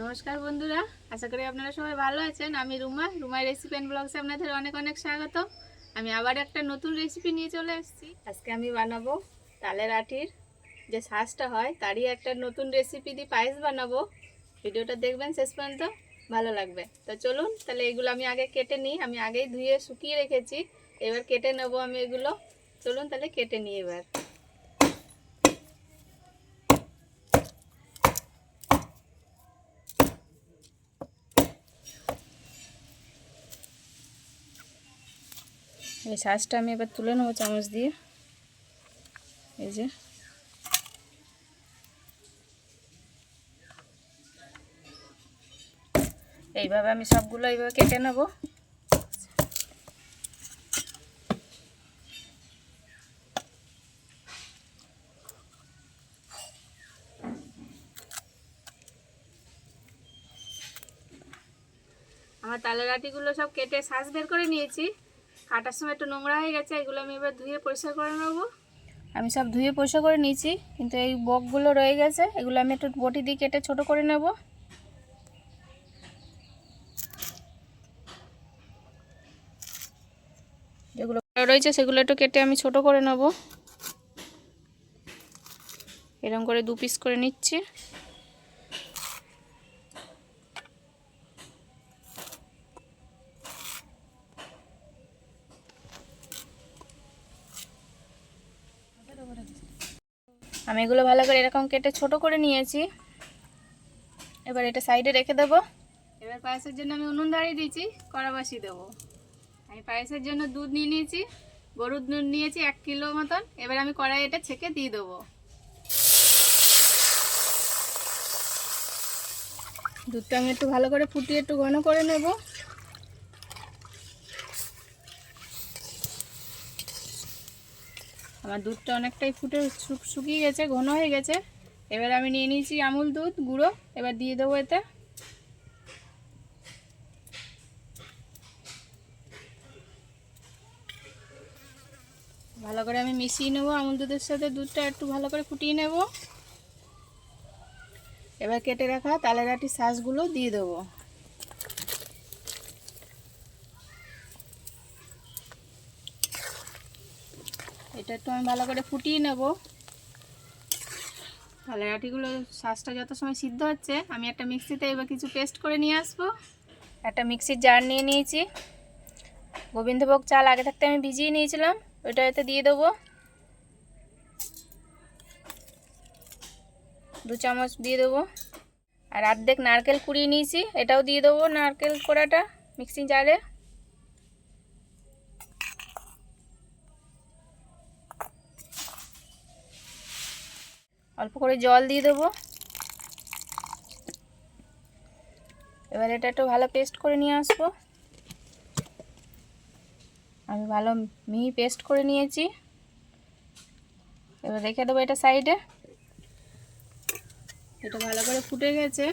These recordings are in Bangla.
নমস্কার বন্ধুরা, আশা করি আপনারা সবাই ভালো আছেন। আমি রুমা, রুমাই রেসিপি অ্যান্ড ব্লগসে আপনাদের অনেক অনেক স্বাগত। আমি আবার একটা নতুন রেসিপি নিয়ে চলে এসেছি আজকে আমি বানাবো তালের আটির যে শাঁসটা হয়, তারই একটা নতুন রেসিপি দিয়ে পায়েস বানাবো। ভিডিওটা দেখবেন শেষ পর্যন্ত, ভালো লাগবে। তো চলুন, তাহলে এগুলো আমি আগে কেটে নিই। আমি আগেই ধুয়ে শুকিয়ে রেখেছি। এবার কেটে নেব আমি এগুলো। চলুন তাহলে কেটে নিই এবার। এই শাঁসটা আমি এবার তুলে নেব চামচ দিয়ে। এই যে। এইভাবে আমি সবগুলো এইভাবে কেটে নেব। আমার তালের আটিগুলো সব কেটে শ্বাস বের করে নিয়েছি। কাটার সময় একটু নোংরা হয়ে গেছে, এগুলো আমি এবার ধুয়ে পরিষ্কার করে নেব। আমি সব ধুয়ে পরিষ্কার করে নিয়েছি, কিন্তু এই বকগুলো রয়ে গেছে, এগুলো আমি একটু বটি দিয়ে কেটে ছোট করে নেব। যেগুলো রয়েছে সেগুলো একটু কেটে আমি ছোট করে নেব। এরকম করে দু পিস করে নিচ্ছি। আমি এগুলো ভালো করে এরকম কেটে ছোট করে নিয়েছি। এবার এটা সাইডে রেখে দেবো। এবার পায়েসের জন্য আমি উনুন দাঁড়িয়ে দিয়েছি, কড়া বসিয়ে দেবো। আমি পায়েসের জন্য দুধ নিয়ে নিয়েছি, গরুর দুধ নিয়েছি এক কিলো মতন। এবার আমি কড়াই এটা ছেঁকে দিয়ে দেবো। দুধটা আমি একটু ভালো করে ফুটিয়ে একটু ঘন করে নেব। আমার দুধটা অনেকটাই ফুটে শুকিয়ে গেছে, ঘন হয়ে গেছে। এবার আমি নিয়ে নিয়েছি আমুল দুধ, গুঁড়ো। এবার দিয়ে দেবো এতে। ভালো করে আমি মিশিয়ে নেব আমুল দুধের সাথে। দুধটা একটু ভালো করে ফুটিয়ে নেব। এবার কেটে রাখা তালের আটি শাঁসগুলো দিয়ে দেবো। এটা একটু আমি ভালো করে ফুটিয়ে নেব। তালের আটিগুলো শাঁসটা যত সময় সিদ্ধ হচ্ছে, আমি একটা মিক্সিতে এবার কিছু পেস্ট করে নিয়ে আসব। একটা মিক্সির জার নিয়ে নিয়েছি। গোবিন্দভোগ চাল আগে থাকতে আমি ভিজিয়ে নিয়েছিলাম ওইটা এতে দিয়ে দেবো। দু চামচ দিয়ে দেবো। আর অর্ধেক নারকেল কুড়িয়ে নিয়েছি, এটাও দিয়ে দেবো নারকেল কোড়াটা মিক্সিং জারে। অল্প করে জল দিয়ে দেবো। এবার এটা একটু ভালো পেস্ট করে নিয়ে আসব। আমি ভালো মিহি পেস্ট করে নিয়েছি। এবার রেখে দেবো এটা সাইডে এটা ভালো করে ফুটে গেছে।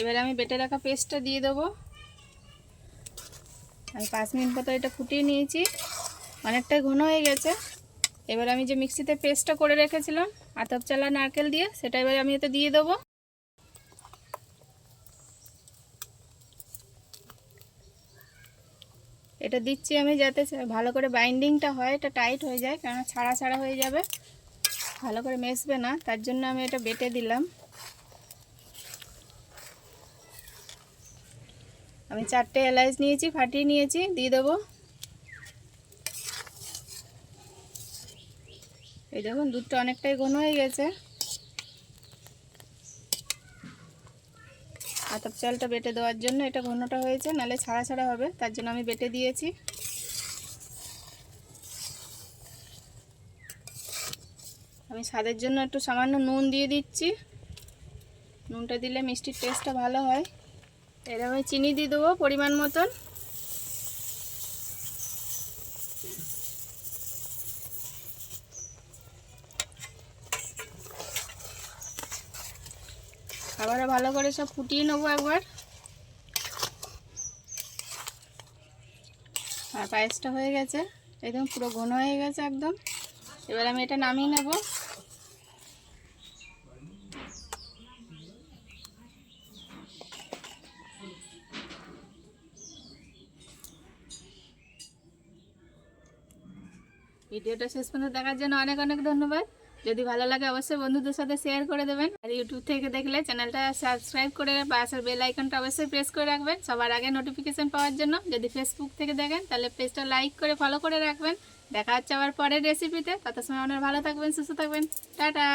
এবার আমি বেটে রাখা পেস্টটা দিয়ে দেবো। আমি পাঁচ মিনিট মতো এটা ফুটিয়ে নিয়েছি। অনেকটাই ঘন হয়ে গেছে। এবার আমি যে মিক্সিতে পেস্টটা করে রেখেছিলাম, আতপ চালা নারকেল দিয়ে, সেটা এবার আমি এতে দিয়ে দেবো। এটা দিচ্ছি আমি যাতে ভালো করে বাইন্ডিংটা হয়, এটা টাইট হয়ে যায় কেন ছাড়া ছাড়া হয়ে যাবে। ভালো করে মেশবে না, তার জন্য আমি এটা বেটে দিলাম। আমি চারটে এলাচ নিয়েছি, ফাটিয়ে নিয়েছি, দিয়ে দেবো। এই দেখুন, দুধটা অনেকটাই ঘন হয়ে গেছে। আতপ চালটা বেটে দেওয়ার জন্য এটা ঘনটা হয়েছে, নালে ছাড়া ছাড়া হবে, তার জন্য আমি বেটে দিয়েছি। আমি স্বাদের জন্য একটু সামান্য নুন দিয়ে দিচ্ছি। নুনটা দিলে মিষ্টির টেস্টটা ভালো হয়। এরকম চিনি দিয়ে দেবো পরিমাণ মতন। আবারও ভালো করে সব ফুটিয়ে নেব একবার। আর পায়েসটা হয়ে গেছে, একদম পুরো ঘন হয়ে গেছে একদম। এবার আমি এটা নামিয়ে নেব। ভিডিওটা শেষ পর্যন্ত দেখার জন্য অনেক অনেক ধন্যবাদ। যদি ভালো লাগে অবশ্যই বন্ধুদের সাথে শেয়ার করে দেবেন। আর ইউটিউব থেকে দেখলে চ্যানেলটা সাবস্ক্রাইব করে পাশের বেল আইকনটা অবশ্যই প্রেস করে রাখবেন। সবার আগে নোটিফিকেশন পাওয়ার জন্য যদি ফেসবুক থেকে দেখেন, তাহলে পেজটা লাইক করে ফলো করে রাখবেন। দেখা হচ্ছে আবার পরের রেসিপিতে তত সময় আপনার ভালো থাকবেন, সুস্থ থাকবেন। টাটা!